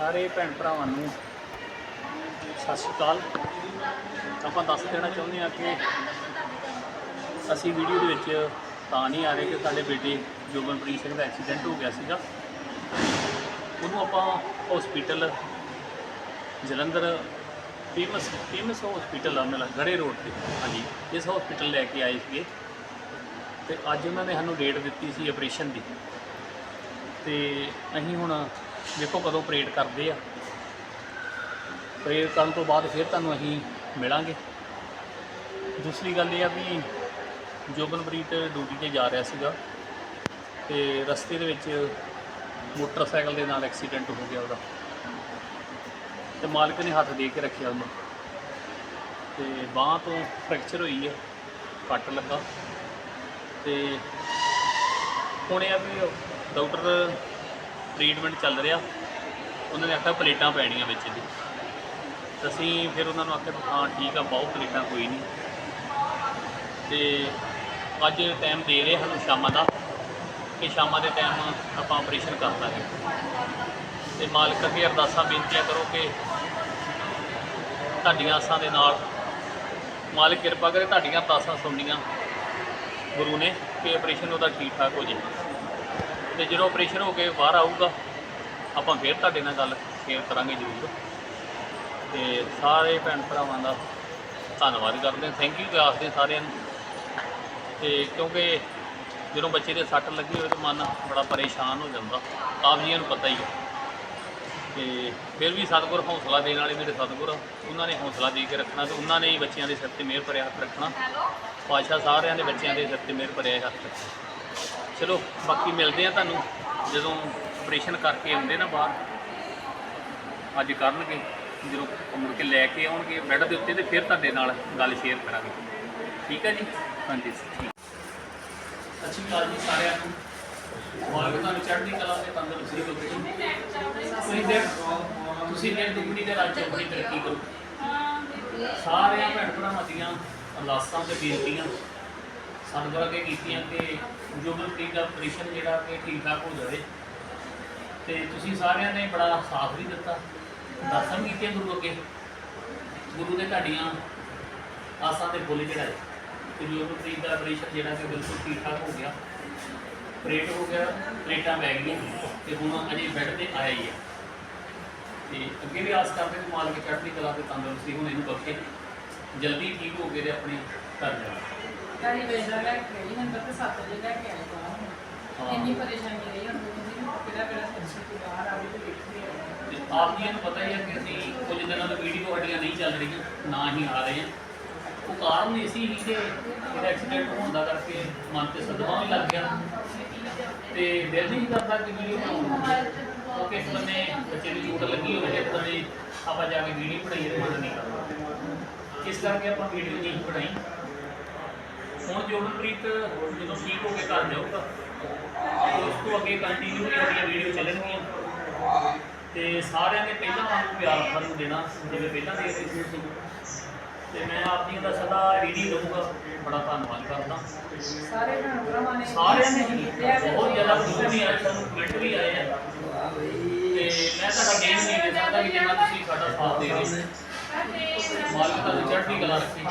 ਸਾਰੇ ਭੈਣ ਭਰਾਵਾਂ ਨੂੰ ਸਤਿ ਸ਼੍ਰੀ ਅਕਾਲ। ਆਪਾਂ ਦੱਸ ਦੇਣਾ ਚਾਹੁੰਦੇ ਹਾਂ ਕਿ ਅਸੀਂ ਵੀਡੀਓ ਦੇ ਵਿੱਚ ਤਾਂ ਨਹੀਂ ਆ ਰਹੇ ਕਿ ਸਾਡੇ ਬੇਟੇ ਜੋਬਨਪ੍ਰੀਤ ਸਿੰਘ ਦਾ ਐਕਸੀਡੈਂਟ ਹੋ ਗਿਆ ਸੀਗਾ। ਉਹਨੂੰ ਆਪਾਂ hospital Jalandhar famous famous hospital ਆ ਮੇਰਾ, ਗੜੇ ਰੋਡ ਤੇ। ਹਾਂਜੀ, ਇਸ ਹਸਪੀਟਲ ਲੈ ਕੇ ਆਏ ਸੀਗੇ। ਤੇ ਅੱਜ ਉਹਨਾਂ ਨੇ ਸਾਨੂੰ ਡੇਟ ਦਿੱਤੀ ਸੀ ਆਪਰੇਸ਼ਨ ਦੀ। ਤੇ ਅਸੀਂ ਹੁਣ ਦੇਖੋ ਕਦੋਂ ਪਰੇਡ ਕਰਦੇ ਆ। ਪਰੇਡ ਕਰਨ ਤੋਂ ਬਾਅਦ ਫਿਰ ਤੁਹਾਨੂੰ ਅਸੀਂ ਮਿਲਾਂਗੇ। ਦੂਸਰੀ ਗੱਲ ਇਹ ਆ ਵੀ ਜੋਬਨਪ੍ਰੀਤ ਡਿਊਟੀ ਤੇ ਜਾ ਰਿਹਾ ਸੀਗਾ ਤੇ ਰਸਤੇ ਦੇ ਵਿੱਚ ਮੋਟਰਸਾਈਕਲ ਦੇ ਨਾਲ ਐਕਸੀਡੈਂਟ ਹੋ ਗਿਆ ਉਹਦਾ। ਤੇ ਮਾਲਕ ਨੇ ਹੱਥ ਦੇ ਕੇ ਰੱਖਿਆ ਉਹਨੂੰ। ਤੇ ਬਾਹ ਤੋਂ ਫ੍ਰੈਕਚਰ ਹੋਈ ਹੈ ਕੱਟ ਲੱਗਾ। ਤੇ ਹੁਣ ਇਹ ਆ ਵੀ ਡਾਕਟਰ ਟ੍ਰੀਟਮੈਂਟ ਚੱਲ ਰਿਹਾ। ਉਹਨਾਂ ਨੇ ਆਖਿਆ ਪਲੇਟਾਂ ਪੈਣੀਆਂ ਵਿੱਚ ਦੀ ਅਸੀਂ ਫਿਰ ਉਹਨਾਂ ਨੂੰ ਆਖਿਆ ਹਾਂ, ਠੀਕ ਆ, ਬਹੁਤ ਪਲੇਟਾਂ, ਕੋਈ ਨਹੀਂ। ਤੇ ਅੱਜ ਟਾਈਮ ਦੇ ਰਹੇ ਸਾਨੂੰ ਸ਼ਾਮਾਂ ਦਾ, ਕਿ ਸ਼ਾਮਾਂ ਦੇ ਟਾਈਮ ਆਪਾਂ ਆਪਰੇਸ਼ਨ ਕਰ ਦਾਂਗੇ ਤੇ ਮਾਲਕ ਅੱਗੇ ਅਰਦਾਸਾਂ ਬੇਨਤੀਆਂ ਕਰੋ ਕਿ ਤੁਹਾਡੀਆਂ ਆਸਾਂ ਦੇ ਨਾਲ ਮਾਲਕ ਕਿਰਪਾ ਕਰੇ, ਤੁਹਾਡੀਆਂ ਅਰਦਾਸਾਂ ਸੁਣਨੀਆਂ ਗੁਰੂ ਨੇ, ਕਿ ਆਪਰੇਸ਼ਨ ਉਹਦਾ ਠੀਕ ਠਾਕ ਹੋ ਜਾਏ। ਤੇ ਜਦੋਂ ਆਪਰੇਸ਼ਨ ਹੋ ਕੇ ਬਾਹਰ ਆਊਗਾ ਆਪਾਂ ਫੇਰ ਤੁਹਾਡੇ ਨਾਲ ਗੱਲ ਸ਼ੇਅਰ ਕਰਾਂਗੇ ਜ਼ਰੂਰ। ਤੇ ਸਾਰੇ ਭੈਣ ਭਰਾਵਾਂ ਦਾ ਧੰਨਵਾਦ ਕਰਦੇ ਹਾਂ। ਥੈਂਕ ਯੂ ਹਾਂ ਸਾਰਿਆਂ ਨੂੰ। ਤੇ ਕਿਉਂਕਿ ਜਦੋਂ ਬੱਚੇ ਦੇ ਸੱਟ ਲੱਗੀ ਹੋਵੇ ਤਾਂ ਮਨ ਬੜਾ ਪਰੇਸ਼ਾਨ ਹੋ ਜਾਂਦਾ। ਆਪ ਜੀਆਂ ਨੂੰ ਪਤਾ ਹੀ ਹੈ। ਤੇ ਫਿਰ ਵੀ ਸਤਿਗੁਰ ਹੌਸਲਾ ਦੇਣ ਵਾਲੇ ਮੇਰੇ ਸਤਿਗੁਰ। ਉਹਨਾਂ ਨੇ ਹੌਸਲਾ ਦੇ ਕੇ ਰੱਖਣਾ ਤੇ ਉਹਨਾਂ ਨੇ ਹੀ ਬੱਚਿਆਂ ਦੇ ਸਿਰ ਤੇ ਮਿਹਰ ਭਰਿਆ ਹੱਥ ਰੱਖਣਾ। ਪਾਸ਼ਾ ਸਾਰਿਆਂ ਦੇ ਬੱਚਿਆਂ ਦੇ ਸਿਰ ਤੇ ਮਿਹਰ ਭਰਿਆ ਹੱਥ ਰੱਖਣਾ। ਚਲੋ, ਬਾਕੀ ਮਿਲਦੇ ਆ ਤੁਹਾਨੂੰ। ਜਦੋਂ ਆਪਰੇਸ਼ਨ ਕਰਕੇ ਆਉਂਦੇ ਨਾ ਬਾਹਰ, ਅੱਜ ਕਰਨਗੇ। ਜਦੋਂ ਮੁੜ ਕੇ ਲੈ ਕੇ ਆਉਣਗੇ ਬੈੱਡ ਦੇ ਉੱਤੇ ਤੇ ਫਿਰ ਤੁਹਾਡੇ ਨਾਲ ਗੱਲ ਸ਼ੇਅਰ ਕਰਾਂਗੇ। ਠੀਕ ਹੈ ਜੀ? ਹਾਂਜੀ ਠੀਕ ਸਤਿ ਸ਼੍ਰੀ ਅਕਾਲ ਜੀ ਸਾਰਿਆਂ ਨੂੰ। ਮਾਲਕ ਤੁਹਾਨੂੰ ਚੜ੍ਹਦੀ ਕਲਾ ਤੇ ਤੰਦਰੁਸਤੀ ਬਖਸ਼ੇ ਤੁਸੀਂ ਤੁਸੀਂ ਨੇ ਦੁਗਣੀ ਦੇ ਰਾਜ ਚ ਆਪਣੀ ਤਰੱਕੀ ਕਰੋ। ਸਾਰਿਆਂ ਭੈਣ ਭਰਾਵਾਂ ਦੀਆਂ ਅਰਦਾਸਾਂ ਤੇ ਬੇਨਤੀਆਂ। ਸਤਿਗੁਰ ਅੱਗੇ ਕੀਤੀਆਂ ਕਿ ਜੋਗਨਪ੍ਰੀਤ ਦਾ ਆਪਰੇਸ਼ਨ ਜਿਹੜਾ ਕਿ ਠੀਕ ਠਾਕ ਹੋ ਜਾਵੇ। ਤੇ ਤੁਸੀਂ ਸਾਰਿਆਂ ਨੇ ਬੜਾ ਸਾਥ ਵੀ ਦਿੱਤਾ। ਦਰਸ਼ਨ ਕੀਤੇ ਗੁਰੂ ਅੱਗੇ। ਗੁਰੂ ਨੇ ਤੁਹਾਡੀਆਂ ਆਸਾਂ ਤੇ ਫੁੱਲ ਚੜਾਏ ਤੇ ਜੋਗਨਪ੍ਰੀਤ ਦਾ ਆਪਰੇਸ਼ਨ ਜਿਹੜਾ ਕਿ ਬਿਲਕੁਲ ਠੀਕ ਠਾਕ ਹੋ ਗਿਆ। ਪ੍ਰੇਟ ਹੋ ਗਿਆ, ਪਲੇਟਾਂ ਬੈ ਗਈਆਂ ਤੇ ਹੁਣ ਅਜੇ ਬੈੱਡ ਤੇ ਆਇਆ ਹੀ ਹੈ। ਤੇ ਅੱਗੇ ਵੀ ਆਸ ਕਰਦੇ ਕਿ ਮਾਲਕ ਚੜ੍ਹਦੀ ਕਲਾ ਤੇ ਤੰਦਰੁਸਤੀ ਹੁਣ, ਇਹਨੂੰ ਬਖਸ਼ੇ। ਜਲਦੀ ਠੀਕ ਹੋ ਕੇ ਤੇ ਆਪਣੇ ਘਰ ਜਾਣਾ। ਗਾੜੀ ਵੇਚਦਾ ਲੈ ਕੇ ਆਈ ਹੁਣ ਤੱਕ 7 ਵਜੇ ਲੈ ਕੇ ਤਾਂ ਹਾਂ। ਇੰਨੀ ਪਰੇਸ਼ਾਨੀ ਰਹੀ ਹੁਣ ਤੁਸੀਂ ਕਿਹੜਾ ਕਿਹੜਾ ਸੱਚੀ ਤੋਂ ਬਾਹਰ ਆ ਤੇ ਦੇਖੀ ਹੈ ਤੇ ਆਪ ਜੀ ਨੂੰ ਪਤਾ ਹੀ ਹੈ ਕਿ ਅਸੀਂ ਕੁਝ ਦਿਨਾਂ ਤੋਂ ਵੀਡੀਓ ਸਾਡੀਆਂ ਨਹੀਂ ਚੱਲ ਰਹੀਆਂ ਨਾ ਹੀ ਆ ਰਹੇ ਹਾਂ ਉਹ ਕਾਰਨ ਇਹ ਸੀ ਕਿ ਇਹਦਾ ਐਕਸੀਡੈਂਟ ਹੋਣ ਦਾ ਕਰਕੇ ਮਨ ਤੇ ਸਦਮਾ ਵੀ ਲੱਗ ਗਿਆ। ਤੇ ਦਿਲ ਨਹੀਂ ਕਰਦਾ ਕਿ ਵੀਡੀਓ ਕਿਉਂਕਿ ਇਸ ਬੰਨੇ ਬੱਚੇ ਦੀ ਚੋਟ ਲੱਗੀ ਹੋਵੇ ਤੇ ਬੰਨੇ ਆਪਾਂ ਜਾ ਕੇ ਵੀਡੀਓ ਬਣਾਈਏ ਤੇ ਮਨ ਨਹੀਂ ਕਰਦਾ। ਇਸ ਕਰਕੇ ਆਪਾਂ ਵੀਡੀਓ ਨਹੀਂ ਬਣਾਈ। ਹੁਣ ਜੋਗਨਪ੍ਰੀਤ ਜਦੋਂ ਠੀਕ ਹੋ ਕੇ ਘਰ ਜਾਊਗਾ ਉਸ ਤੋਂ ਅੱਗੇ ਕੰਟੀਨਿਊ ਸਾਡੀਆਂ ਵੀਡੀਓ ਚੱਲਣਗੀਆਂ। ਤੇ ਸਾਰਿਆਂ ਨੇ ਪਹਿਲਾਂ ਵਾਂਗੂ ਪਿਆਰ ਸਾਨੂੰ ਦੇਣਾ ਜਿਵੇਂ ਪਹਿਲਾਂ ਦੇ ਰਹੇ ਸੀ। ਤੇ ਮੈਂ ਆਪ ਜੀ ਦਾ ਸਦਾ ਰੀਡੀ ਰਹੂੰਗਾ। ਬੜਾ ਧੰਨਵਾਦ ਕਰਦਾ। ਸਾਰੇ ਭੈਣ ਭਰਾਵਾਂ ਨੇ ਸਾਰਿਆਂ ਨੇ ਬਹੁਤ ਜ਼ਿਆਦਾ ਖੁਸ਼ੀ ਆਈ ਸਾਨੂੰ ਕਮੈਂਟ ਵੀ ਆਏ ਆ ਤੇ ਮੈਂ ਤੁਹਾਡਾ ਗੇਮ ਨਹੀਂ ਦੇ ਸਕਦਾ ਕਿ ਜਿੰਨਾ ਤੁਸੀਂ ਸਾਡਾ ਸਾਥ ਦੇ ਰਹੇ ਹੋ ਮਾਲਕ ਤੁਹਾਨੂੰ ਚੜ੍ਹਦੀ ਕਲਾ ਰੱਖੀ ਜੋ ਬੁਲਾ ਕੇ ਲੈ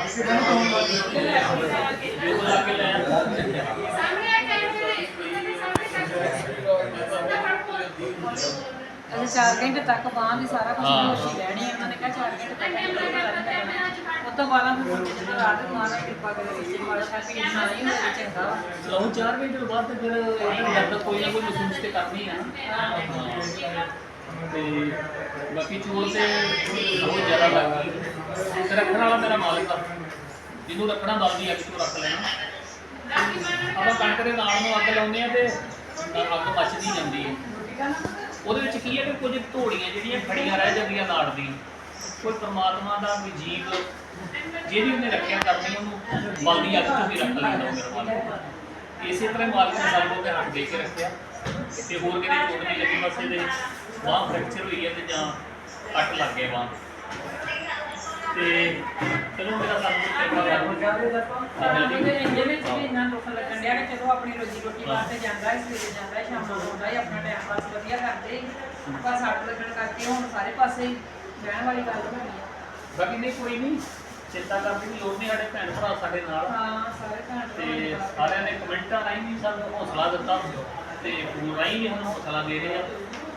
ਅਸੀਂ 4 ਘੰਟੇ ਤੱਕ ਬਾਹਾਂ ਦੀ ਸਾਰਾ ਕੁਝ। ਹੋਸ਼ੀ ਲੈਣੀ ਹੈ ਉਹਨਾਂ ਨੇ ਕਿਹਾ 4 ਘੰਟੇ ਤੱਕ ਉਸ ਤੋਂ ਬਾਅਦ ਫਿਰ ਜਦੋਂ ਰਾਤ ਨੂੰ ਕਿਰਪਾ ਕਰੇ ਵਿੱਚ ਮਾਸ਼ਾ ਕਿ ਇੰਨਾ ਨਹੀਂ ਹੋਵੇ ਚੰਗਾ ਵਾ। ਚਲੋ 4 ਘੰਟੇ ਤੋਂ ਬਾਅਦ ਤੇ ਫਿਰ ਇਹਨਾਂ ਦਰਦ ਕੋਈ ਨਾ ਕੋਈ ਮਹਿਸੂਸ ਤੇ ਕਰਨੀ ਆ ਨਾ ਤੇ ਬਾਕੀ ਚੋਰ ਤੇ ਬਹੁਤ ਜ਼ਿਆਦਾ ਲੱਗ ਤੇ ਰੱਖਣ ਵਾਲਾ ਮੇਰਾ ਮਾਲਕ ਆ। ਜਿਹਨੂੰ ਰੱਖਣਾ ਬਲਦੀ ਅੱਗ ਰੱਖ ਲੈਣਾ। ਆਪਾਂ ਕਣਕ ਦੇ ਨਾਲ ਨੂੰ ਅੱਗ ਲਾਉਂਦੇ ਆ ਤੇ ਅੱਗ ਮੱਚਦੀ ਜਾਂਦੀ ਹੈ ਉਹਦੇ ਵਿੱਚ ਕੀ ਹੈ ਕਿ ਕੁਝ ਧੋੜੀਆਂ ਜਿਹੜੀਆਂ ਖੜੀਆਂ ਰਹਿ ਜਾਂਦੀਆਂ ਨਾੜ ਦੀ। ਕੋਈ ਪਰਮਾਤਮਾ ਦਾ ਕੋਈ ਜੀਵ ਜਿਹਦੀ ਉਹਨੇ ਰੱਖਿਆ ਕਰਨੀ ਉਹਨੂੰ ਬਲਦੀ ਅੱਗ ਤੋਂ ਵੀ ਰੱਖ ਲੈਂਦਾ ਮੇਰਾ ਮਾਲਕ। ਇਸੇ ਤਰ੍ਹਾਂ ਮਾਲਕ ਨੇ ਸਾਡੇ ਕੋਲ ਹੱਥ ਦੇ ਕੇ ਰੱਖਿਆ। ਤੇ ਹੋਰ ਕਿਤੇ ਚੋਟ ਨਹੀਂ ਲੱਗੀ ਬਸ ਇਹਦੇ ਬਾਹ ਫ੍ਰੈਕਚਰ ਹੋਈ ਹੈ ਤੇ ਜਾਂ ਕੱਟ ਲੱਗ ਗਿਆ ਬਾਹ ਤੇ ਚਲੋ ਮੇਰਾ ਸਾਨੂੰ ਕਿਰਪਾ ਉਹਦੇ ਕਰੋ ਇੰਜੇ ਵਿੱਚ ਵੀ ਇੰਨਾ ਦੁੱਖ ਲੱਗਣ ਡਿਆ ਕਿ ਚਲੋ ਆਪਣੀ ਰੋਜੀ ਰੋਟੀ ਵਾਸਤੇ ਜਾਂਦਾ ਹੈ ਸਵੇਰੇ ਜਾਂਦਾ ਹੈ ਸ਼ਾਮ ਨੂੰ ਆਉਂਦਾ ਹੈ ਆਪਣਾ ਟਾਈਮ ਪਾਸ ਵਧੀਆ ਕਰਦੇ ਬਸ ਅੱਠ ਲੱਗਣ ਕਰਕੇ ਹੁਣ ਸਾਰੇ ਪਾਸੇ ਹੀ ਰਹਿਣ ਵਾਲੀ ਗੱਲ ਹੋ। ਗਈ ਬਾਕੀ ਨਹੀਂ ਕੋਈ ਨਹੀਂ। ਚਿੰਤਾ ਕਰਨ ਦੀ ਲੋੜ ਨਹੀਂ ਸਾਡੇ ਭੈਣ ਭਰਾ ਸਾਡੇ ਨਾਲ। ਹਾਂ ਸਾਰੇ ਭੈਣ ਤੇ ਸਾਰਿਆਂ ਨੇ ਕਮੈਂਟਾਂ ਰਾਹੀਂ ਵੀ ਸਾਨੂੰ ਹੌਸਲਾ ਦਿੱਤਾ ਤੇ ਫੋਨ ਰਾਹੀਂ ਵੀ ਸਾਨੂੰ ਹੌਸਲਾ ਦੇ ਰਹੇ ਆ।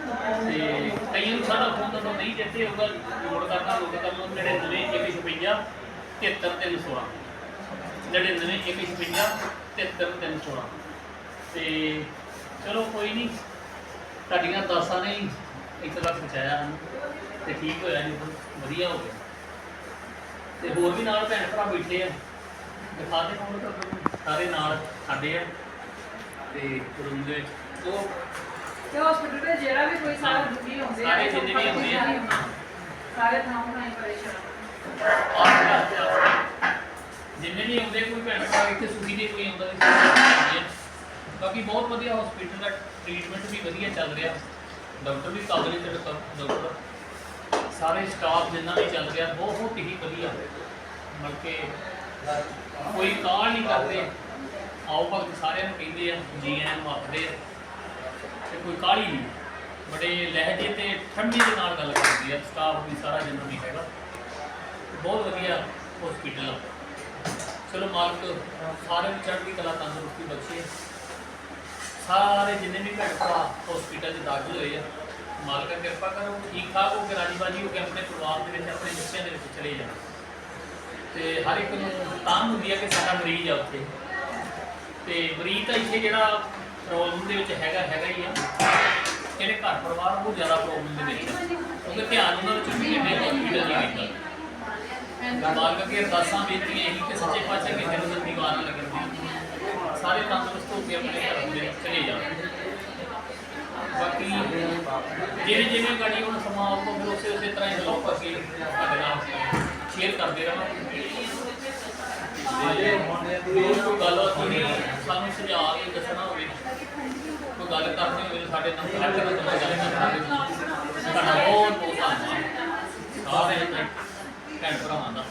ਤੇ ਕਈਆਂ ਨੂੰ ਸਾਡਾ ਫੋਨ ਤਾਂ ਨਹੀਂ ਦਿੱਤੇ, ਉਹਦਾ ਲੋਡ ਕਰਨਾ ਲੋਡ ਕਰ ਲਓ 99 156 73316 99 156 73316 ਤੇ ਚਲੋ ਕੋਈ ਨਹੀਂ, ਤੁਹਾਡੀਆਂ ਦਾਸਾਂ ਨੇ ਹੀ ਇੱਥੇ ਤੱਕ ਪਹੁੰਚਾਇਆ ਸਾਨੂੰ, ਤੇ ਠੀਕ ਹੋਇਆ ਜੀ ਵਧੀਆ ਹੋ ਗਿਆ। ਤੇ ਹੋਰ ਵੀ ਨਾਲ ਭੈਣ ਭਰਾ ਬੈਠੇ ਆ। ਦਿਖਾ ਦੇ ਫੋਨ ਕਰ ਸਾਰੇ ਨਾਲ ਸਾਡੇ ਆ। ਤੇ ਰੂਮ ਦੇ ਉਹ ਤੇ ਹਸਪੀਟਲ ਤੇ ਜਿਹੜਾ ਵੀ ਕੋਈ ਸਾਰਾ ਦੁਖੀ ਹੁੰਦੇ ਸਾਰੇ ਜਿੰਨੇ ਵੀ ਹੁੰਦੇ ਆ। ਸਾਰੇ ਥਾਂ ਥਾਂ ਹੀ ਪਰੇਸ਼ਾਨ ਜਿੰਨੇ ਵੀ ਆਉਂਦੇ ਕੋਈ ਭੈਣ ਭਰਾ ਇੱਥੇ ਸੁਖੀ ਦੇ ਕੋਈ ਆਉਂਦਾ। ਬਾਕੀ ਬਹੁਤ ਵਧੀਆ ਹਸਪੀਟਲ ਦਾ ਟ੍ਰੀਟਮੈਂਟ ਵੀ ਵਧੀਆ ਚੱਲ ਰਿਹਾ। ਡਾਕਟਰ ਵੀ ਕਾਬਲੇ ਤੇ ਡਾਕਟਰ। ਸਾਰੇ ਸਟਾਫ ਜਿੰਨਾ ਵੀ ਚੱਲ ਰਿਹਾ ਬਹੁਤ ਹੀ ਵਧੀਆ। ਮਤਲਬ ਕਿ ਕੋਈ ਕਾਲ ਨਹੀਂ ਕਰਦੇ। ਆਓ ਭਗਤ ਸਾਰਿਆਂ ਨੂੰ ਕਹਿੰਦੇ ਆ ਜੀ ਆਇਆਂ ਨੂੰ ਆਖਦੇ ਆ। ਕੋਈ ਕਾਹਲੀ ਨਹੀਂ। ਬੜੇ ਲਹਿਜੇ ਤੇ ਠੰਡੀ ਦੇ ਨਾਲ ਗੱਲ ਕਰਦੀ ਆ ਸਟਾਫ ਵੀ ਸਾਰਾ ਜਿੰਨਾ ਵੀ ਹੈਗਾ। ਬਹੁਤ ਵਧੀਆ ਹਸਪੀਟਲ ਆ। ਚਲੋ ਮਾਲਕ ਸਾਰੇ ਨੂੰ ਚੜ੍ਹਦੀ ਕਲਾ, ਤੰਦਰੁਸਤੀ ਬਖਸ਼ੇ। ਸਾਰੇ ਜਿੰਨੇ ਵੀ ਭੈਣ ਭਰਾ ਹਸਪੀਟਲ 'ਚ ਦਾਖਲ ਹੋਏ ਆ, ਮਾਲਕ ਕਿਰਪਾ ਕਰੋ। ਠੀਕ ਠਾਕ ਹੋ ਕੇ ਰਾਜੀ ਬਾਜੀ ਹੋ ਕੇ ਆਪਣੇ ਪਰਿਵਾਰ ਦੇ ਵਿੱਚ, ਆਪਣੇ ਬੱਚਿਆਂ ਦੇ ਵਿੱਚ ਚਲੇ ਜਾਣ। ਤੇ ਹਰ ਇੱਕ ਨੂੰ ਤਾਂ ਹੁੰਦੀ ਆ ਕਿ ਸਾਡਾ ਮਰੀਜ਼ ਆ ਉੱਥੇ। ਤੇ ਮਰੀਜ਼ ਤਾਂ ਇੱਥੇ ਜਿਹੜਾ ਪ੍ਰੋਬਲਮ ਦੇ ਵਿੱਚ ਹੈਗਾ ਹੈਗਾ ਹੀ ਆ। ਜਿਹੜੇ ਘਰ ਪਰਿਵਾਰ ਉਹ ਜ਼ਿਆਦਾ ਪ੍ਰੋਬਲਮ ਦੇ ਵਿੱਚ ਆ। ਕਿਉਂਕਿ ਧਿਆਨ ਉਹਨਾਂ ਵਿੱਚ ਵੀ ਕਿੰਨੇ ਹਸਪੀਟਲ ਨਹੀਂ ਕੀਤਾ। ਮਾਲਕ ਕੇ ਅਰਦਾਸਾਂ ਬੇਨਤੀਆਂ ਇਹੀ ਕਿ ਸੱਚੇ ਪਾਤਸ਼ਾਹ ਕਿਸੇ ਨੂੰ ਜਲਦੀ ਨਾ ਲੱਗਣ ਦੀ ਸਾਰੇ ਤੰਦਰੁਸਤ ਹੋ ਕੇ ਆਪਣੇ ਘਰ ਦੇ ਚਲੇ ਜਾਣ। ਬਾਕੀ ਜਿਵੇਂ ਜਿਵੇਂ ਗਾੜੀ ਹੁਣ ਸਮਾਂ ਆਊਗਾ ਫਿਰ ਉਸੇ ਉਸੇ ਤਰ੍ਹਾਂ ਹੀ ਬਲੌਗ ਕਰਕੇ ਤੁਹਾਡੇ ਨਾਲ ਸ਼ੇਅਰ ਕਰਦੇ ਰਹਾਂਗੇ। ਤੇ ਕੋਈ ਗੱਲ ਹੋਈ ਸਾਨੂੰ ਸੁਝਾਅ ਵੀ ਦੱਸਣਾ ਹੋਵੇ, ਕੋਈ ਗੱਲ ਕਰਨੀ ਹੋਵੇ ਸਾਡੇ ਨਾਲ ਹਰ ਤਰ੍ਹਾਂ ਗੱਲ ਕਰ ਸਕਦੇ ਬਹੁਤ ਬਹੁਤ ਧੰਨਵਾਦ। ਸਾਰੇ ਭੈਣ ਭਰਾਵਾਂ ਦਾ।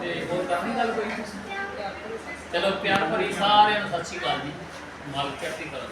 ਤੇ ਹੋਰ ਕਰਨੀ ਗੱਲ ਕੋਈ? ਚਲੋ, ਪਿਆਰ ਭਰੀ ਸਾਰਿਆਂ ਨੂੰ ਸਤਿ ਸ਼੍ਰੀ ਅਕਾਲ ਜੀ। ਮਾਲਕ ਚੜ੍ਹਦੀ ਕਲਾ।